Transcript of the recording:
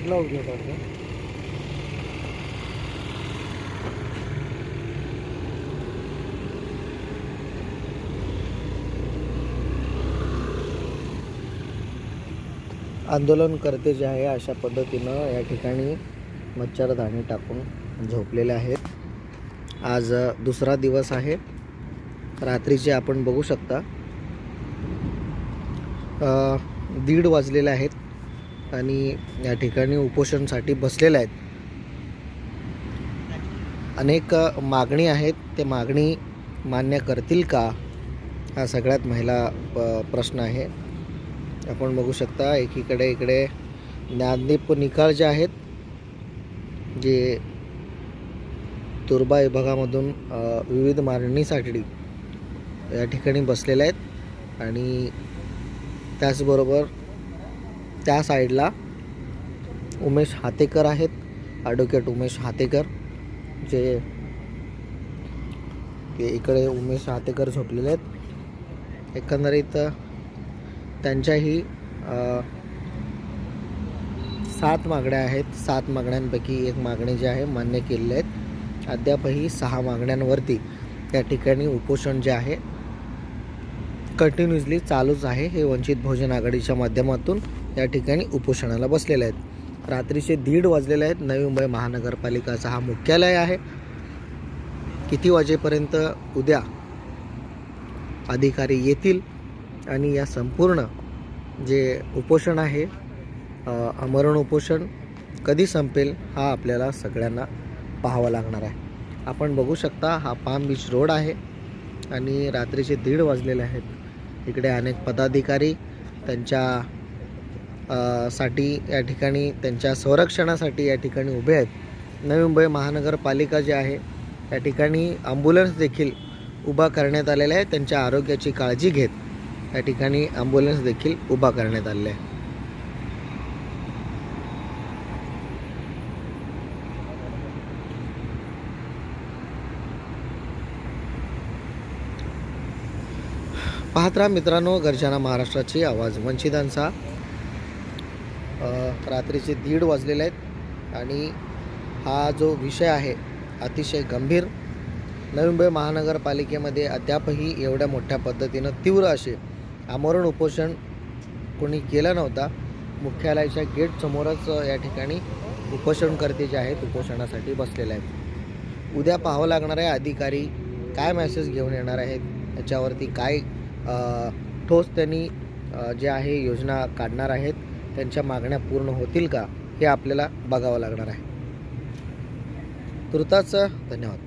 कुठला उद्योग करतो आंदोलनकर्ते जे आहे अशा पद्धतीनं या ठिकाणी मच्छरदाणी टाकून झोपलेले आहेत. आज दुसरा दिवस आहे. रात्रीचे आपण बघू शकता. दीड वाजलेले आहेत. आणि या ठिकाणी उपोषणसाठी बसलेले आहेत. अनेक मागणी आहेत. ते मागणी मान्य करतील का? हा सगळ्यात महिला प- प्रश्न आहे. आपण बघू शकता एकीकडे इकडे ज्ञानदीप निकाळ जे आहेत जे तुर्बा विभागामधून विविध मागणीसाठी या ठिकाणी बसलेले आहेत. आणि त्याचबरोबर त्या साईडला उमेश हातेकर आहेत. ॲडव्होकेट उमेश हातेकर जे इकडे उमेश हातेकर झोपलेले आहेत. एकंदरीत त्यांच्याही सात मागण्या आहेत. सात मागण्यांपैकी एक मागणी जी आहे मान्य केलेली आहेत. अद्यापही सहा मागण्यांवरती त्या ठिकाणी उपोषण जे आहे कंटिन्युअसली चालूच आहे. हे वंचित भोजन आघाडीच्या माध्यमातून या ठिकाणी उपोषणाला बसलेले आहेत. रात्रीचे दीड वाजलेले आहेत. नवी मुंबई महानगरपालिकाचा हा मुख्यालय आहे. किती वाजेपर्यंत उद्या अधिकारी येतील आणि या संपूर्ण जे उपोषण आहे अमरण आमरण उपोषण कधी संपेल हा आपल्याला सगळ्यांना पाहावा लागणार आहे. आपण बघू शकता हा पाम बीच रोड आहे आणि रात्रीचे दीड वाजलेले आहेत. इकडे अनेक पदाधिकारी त्यांच्या साठी या ठिकाणी त्यांच्या संरक्षणासाठी या ठिकाणी उभे आहेत. नवी मुंबई महानगरपालिका जी आहे या ठिकाणी ॲम्ब्युलन्स देखील उभा करण्यात आलेला आहे. त्यांच्या आरोग्याची काळजी घेत या ठिकाणी ॲम्ब्युलन्स देखील उभा करण्यात आलेला आहे. पाहत राहा मित्रांनो गर्जना महाराष्ट्राची आवाज वंचितांचा. रात्रीचे दीड वाजलेले आहेत आणि हा जो विषय आहे अतिशय गंभीर. नवी मुंबई महानगरपालिकेमध्ये अद्यापही एवढ्या मोठ्या पद्धतीनं तीव्र असे आमरण उपोषण कोणी केला नव्हता. मुख्यालयाच्या गेटसमोरच या ठिकाणी उपोषणकर्ते जे आहेत उपोषणासाठी बसलेले आहेत. उद्या पाहावं लागणार आहे अधिकारी काय मेसेज घेऊन येणार आहेत याच्यावरती काय ठोस त्यांनी जे आहे योजना काढणार आहेत त्यांच्या मागण्या पूर्ण होतील का हे आपल्याला बघावं लागणार आहे. तुर्ताच धन्यवाद.